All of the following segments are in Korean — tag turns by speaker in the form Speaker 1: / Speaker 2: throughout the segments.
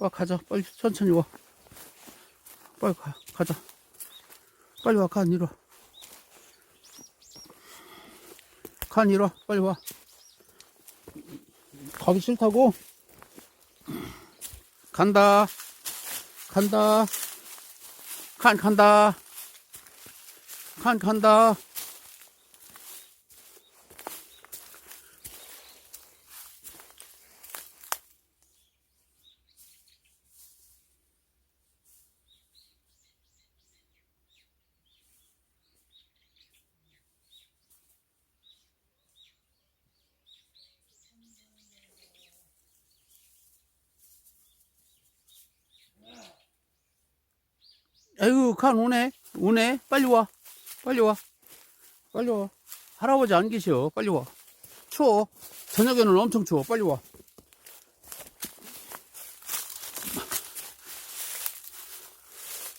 Speaker 1: 빨리 가자. 빨리 천천히 와. 빨리 가, 가자. 빨리 와, 간 이리 와. 간 이리 와. 빨리 와. 가기 싫다고? 간다. 간다. 간 간다. 간 간다. 간 오네. 오네. 빨리 와. 빨리 와. 빨리 와. 할아버지 안 계셔. 빨리 와. 추워. 저녁에는 엄청 추워. 빨리 와.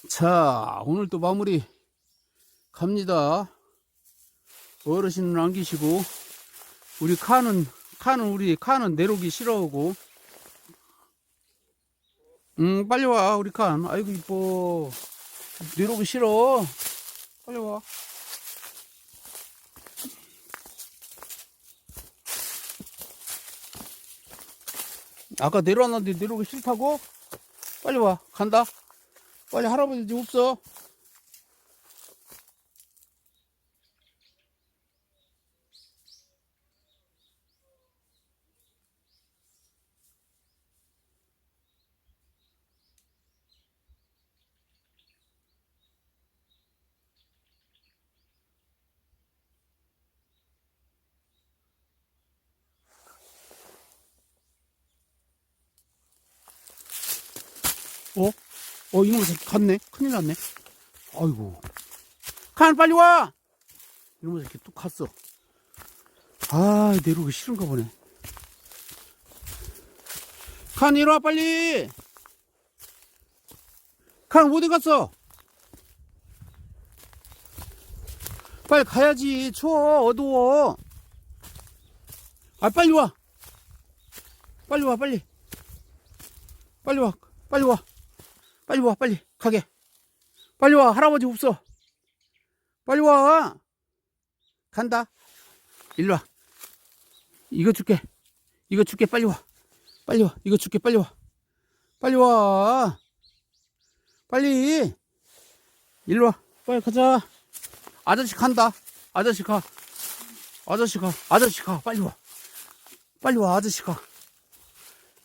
Speaker 1: 자, 오늘 또 마무리 갑니다. 어르신은 안 계시고, 우리 칸은, 칸은 우리 칸은 내려오기 싫어하고, 음, 빨리 와, 우리 칸. 아이고, 이뻐. 내려오기 싫어. 빨리 와. 아까 내려왔는데 내려오기 싫다고? 빨리 와. 간다. 빨리 할아버지 집 없어. 어? 어, 이놈의 새끼 갔네. 큰일 났네. 아이고. 칸, 빨리 와! 이놈의 새끼 또 갔어. 아, 내려오기 싫은가 보네. 칸, 이리 와, 빨리! 칸, 어디 갔어? 빨리 가야지. 추워, 어두워. 아, 빨리 와! 빨리 와, 빨리. 빨리 와, 빨리 와. 빨리 와, 빨리. 가게. 빨리 와, 할아버지 없어. 빨리 와. 간다. 일로 와. 이거 줄게. 이거 줄게, 빨리 와. 빨리 와. 이거 줄게, 빨리 와. 빨리 와. 빨리. 일로 와. 빨리 가자. 아저씨 간다. 아저씨 가. 아저씨 가. 아저씨 가. 빨리 와. 빨리 와, 아저씨 가.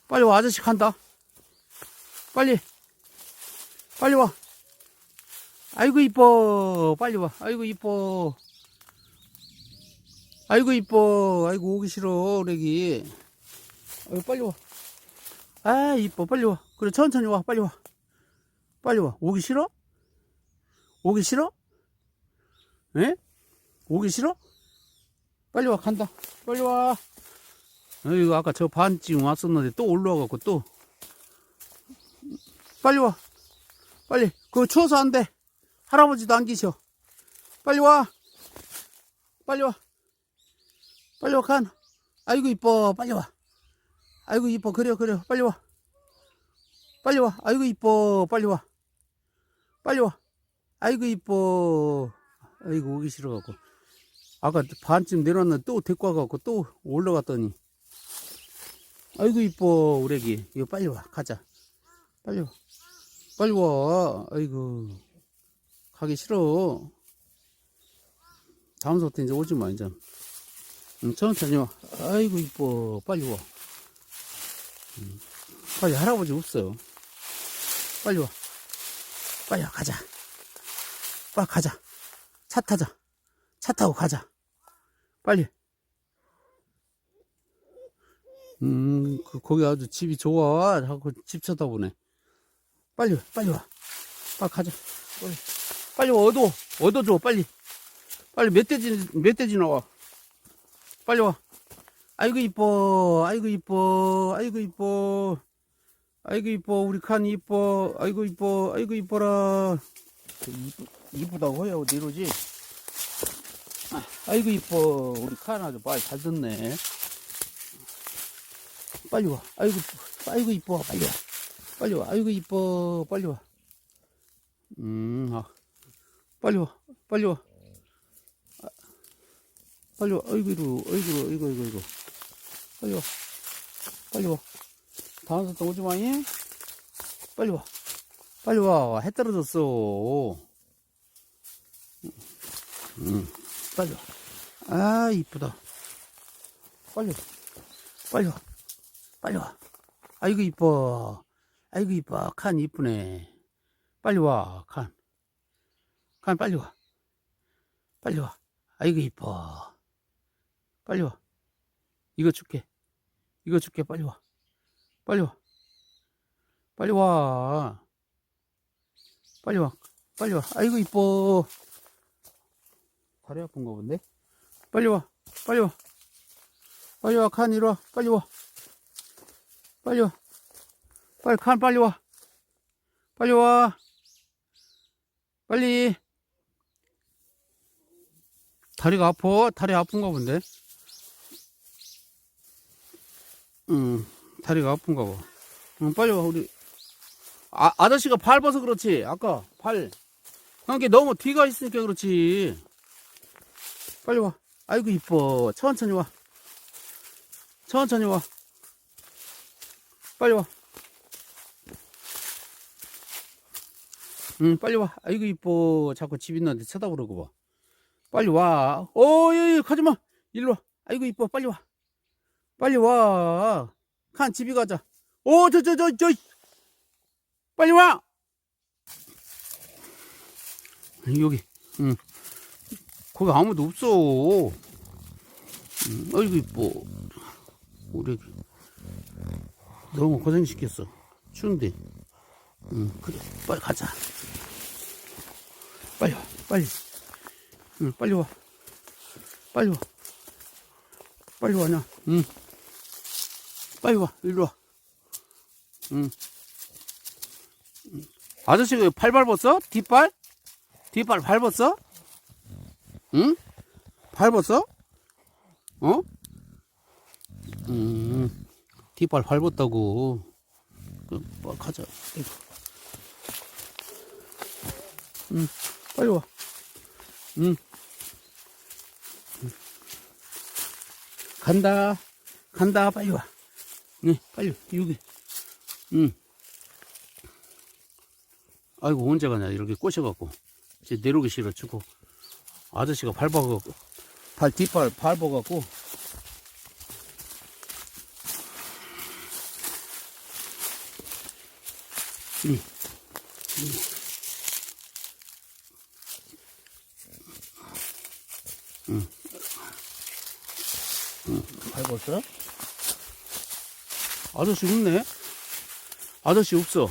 Speaker 1: 빨리 와, 아저씨 간다. 빨리. 빨리 와. 아이고 이뻐. 빨리 와. 아이고 이뻐. 아이고 이뻐. 아이고 오기 싫어. 우리기. 아이고 빨리 와. 아 이뻐. 빨리 와. 그래 천천히 와. 빨리 와. 빨리 와. 오기 싫어? 오기 싫어? 에? 오기 싫어? 빨리 와. 간다. 빨리 와. 아이고 아까 저 반쯤 왔었는데 또 올라와갖고 또 빨리 와. 빨리. 그거 추워서 안 돼. 할아버지도 안 계셔. 빨리 와. 빨리 와. 빨리 와, 간. 아이고, 이뻐. 빨리 와. 아이고, 이뻐. 그래, 그래. 빨리 와. 빨리 와. 아이고, 이뻐. 빨리 와. 빨리 와. 아이고, 이뻐. 아이고, 오기 싫어갖고. 아까 반쯤 내려왔는데 또 데리고 와갖고 또 올라갔더니. 아이고, 이뻐. 우리 애기. 이거 빨리 와. 가자. 빨리 와. 빨리 와. 아이고. 가기 싫어. 다음부터 이제 오지 마, 이제. 응, 천천히 와. 아이고, 이뻐. 빨리 와. 응, 빨리 할아버지 없어. 빨리 와. 빨리 와, 가자. 빨리 가자. 차 타자. 차 타고 가자. 빨리. 음, 그, 거기 아주 집이 좋아. 하고 집 쳐다보네. 빨리 와, 빨리 와. 빨리 가자. 빨리. 빨리 와, 얻어. 얻어줘, 빨리. 빨리 멧돼지, 멧돼지 나와. 빨리 와. 아이고, 이뻐. 아이고, 이뻐. 아이고, 이뻐. 아이고, 이뻐. 우리 칸 이뻐. 아이고, 이뻐. 아이고, 이뻐라. 이쁘, 이쁘다고 해요. 어디 이러지? 아이고, 이뻐. 우리 칸 아주 말 잘 듣네. 빨리 와. 아이고. 아이고, 이뻐. 빨리 와. 빨리 와. 아이고, 이뻐. 빨리 와. 음, 아. 빨리 와. 빨리 와. 아, 빨리 와. 아이고, 이거, 아이고, 이거, 이거, 이거. 빨리 와. 빨리 와. 다음 사또 오지 마잉. 빨리 와. 빨리 와. 해 떨어졌어. 음, 빨리 와. 아, 이쁘다. 빨리 와. 빨리 와. 빨리 와. 아이고, 이뻐. 아이고, 이뻐. 칸 이쁘네. 빨리 와, 칸. 칸, 빨리 와. 빨리 와. 아이고, 이뻐. 빨리 와. 이거 줄게. 이거 줄게. 빨리 와. 빨리 와. 빨리 와. 빨리 와. 빨리 와. 아이고, 이뻐. 다리 아픈가 본데? 빨리 와. 빨리 와. 빨리 와. 칸 이리 와. 빨리 와. 빨리 와. 빨리 칸 빨리 와. 빨리 와. 빨리. 다리가 아파? 다리 아픈가 본데? 응, 다리가 아픈가 봐. 응, 빨리 와, 우리. 아, 아저씨가 밟아서 그렇지. 아까 발. 그게 너무 뒤가 있으니까 그렇지. 빨리 와. 아이고, 이뻐. 천천히 와. 천천히 와. 빨리 와. 응, 빨리 와. 아이고, 이뻐. 자꾸 집 있는데 쳐다보려고 봐. 빨리 와. 어, 예, 예, 가지 마. 일로 와. 아이고, 이뻐. 빨리 와. 빨리 와. 칸, 집에 가자. 오, 저, 저, 저, 저. 빨리 와. 여기, 응. 거기 아무도 없어. 응, 아이고, 이뻐. 우리. 너무 고생시켰어. 추운데. 응, 그래. 빨리 가자. 빨리 와, 빨리. 응, 빨리 와. 빨리 와. 빨리 와냐. 응. 빨리 와, 일로 와. 응. 응. 아저씨가 팔 밟았어? 뒷발? 뒷발 밟았어? 응? 밟았어? 어? 음, 뒷발 밟았다고. 그, 뭐, 가자. 응, 빨리 와. 응. 응. 간다. 간다. 빨리 와. 네, 빨리. 여기. 응. 아이고, 언제 가냐. 이렇게 꼬셔갖고. 이제 내려오기 싫어, 치고. 아저씨가 밟아갖고. 발, 뒷발 밟아갖고. 응. 응. 응. 밟았어? 아저씨 없네? 아저씨 없어.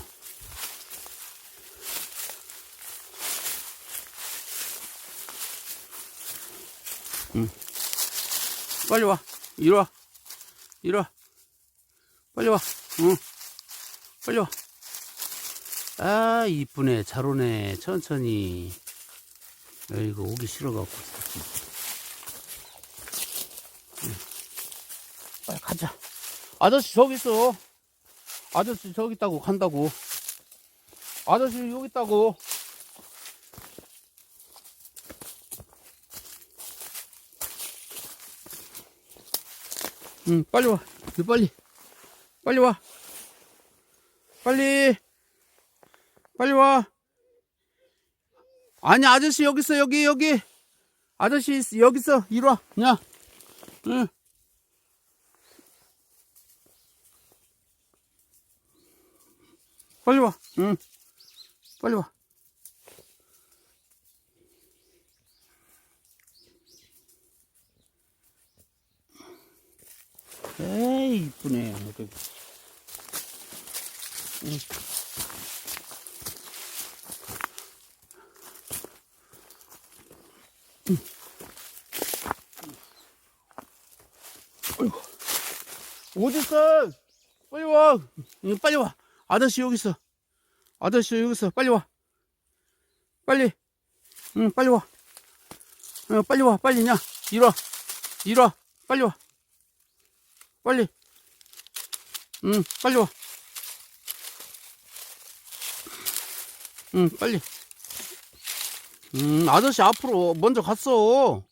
Speaker 1: 응. 빨리 와. 이리 와. 이리 와. 빨리 와. 응. 빨리 와. 아, 이쁘네. 잘 오네. 천천히. 아이고, 오기 싫어갖고. 응. 빨리 가자. 아저씨 저기 있어. 아저씨 저기 있다고 간다고. 아저씨 여기 있다고. 응, 빨리 와. 빨리. 빨리 와. 빨리. 빨리 와. 아니, 아저씨 여기 있어, 여기, 여기. 아저씨 있- 여기 있어. 이리 와. 야. 응. 빨리 와. 응. 빨리 와. 에이, 이쁘네. 응. 어이구. 어딨어? 빨리 와. 응, 빨리 와. 아저씨 여기 있어. 아저씨 여기 있어. 빨리 와. 빨리. 응, 빨리 와. 응, 빨리 와. 이리 와. 이리 와. 빨리 와. 빨리. 응, 빨리 와. 응, 빨리. 음, 아저씨 앞으로 먼저 갔어.